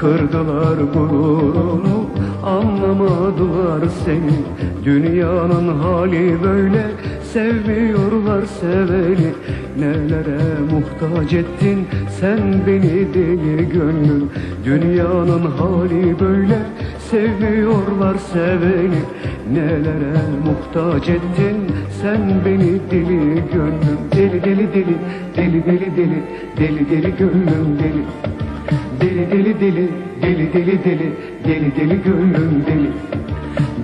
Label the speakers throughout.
Speaker 1: Kırdılar gururunu Anlamadılar seni. Dünyanın hali böyle Sevmiyorlar seveni. Nelere muhtaç ettin Sen beni deli gönlüm Dünyanın hali böyle Sevmiyorlar seveni. Nelere muhtaç ettin Sen beni deli gönlüm Deli deli deli Deli deli deli Deli deli gönlüm deli Deli deli deli Deli deli deli Deli deli gönlüm deli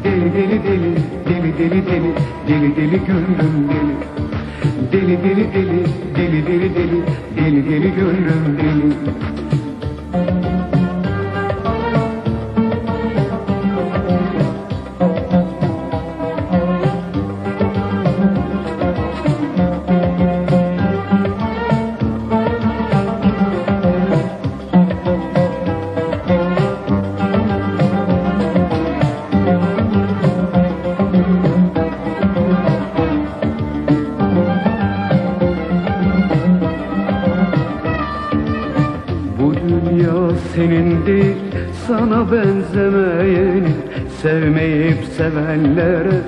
Speaker 1: Deli deli deli Deli deli deli Deli deli gönlüm deli Deli deli deli Deli deli deli Deli deli gönlüm deli dünya senindir Sana benzemeyen Sevmeyip sevenlere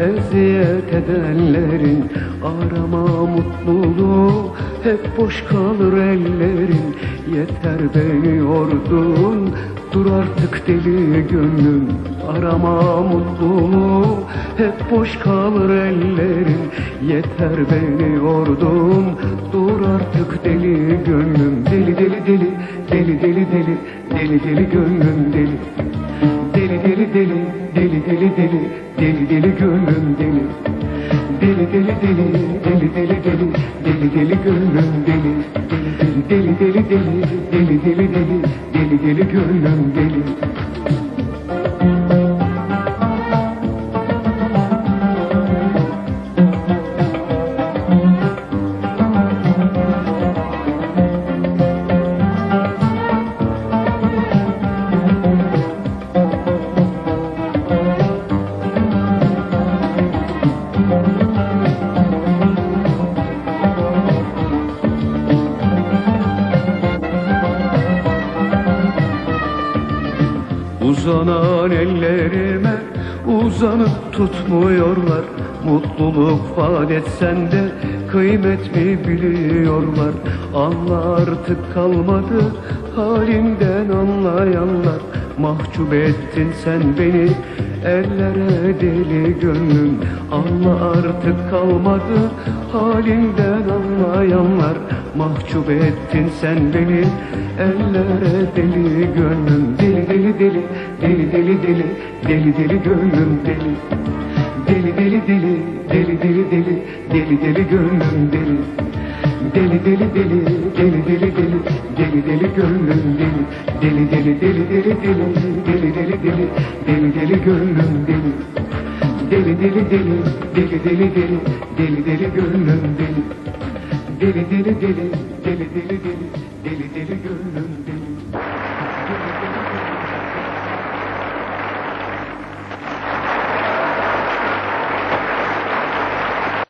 Speaker 1: eziyet edenlerin Arama mutluluğu hep boş kalır ellerin. Yeter beni yordun dur artık deli gönlüm. Arama mutluluğu hep boş kalır ellerin. Yeter beni yordun dur artık deli gönlüm. Deli deli deli deli deli deli deli deli gönlüm deli Deli deli deli deli deli deli deli gönlüm deli Deli deli deli deli deli deli deli deli gönlüm deli Deli deli deli deli deli deli deli deli gönlüm deli Uzanan ellerime uzanıp tutmuyorlar. Mutluluk vaat etsen de kıymet mi biliyorlar? Anla artık kalmadı halinden anlayanlar. Mahcup ettin sen beni ellere deli gönlüm Anla artık kalmadı halinden anlayanlar Mahcup ettin sen beni ellere deli gönlüm Deli deli deli deli deli deli deli deli gönlüm deli Deli deli deli deli deli deli deli deli gönlüm Deli deli deli deli deli deli deli deli deli gönlüm Deli deli deli deli deli deli deli deli gönlüm deli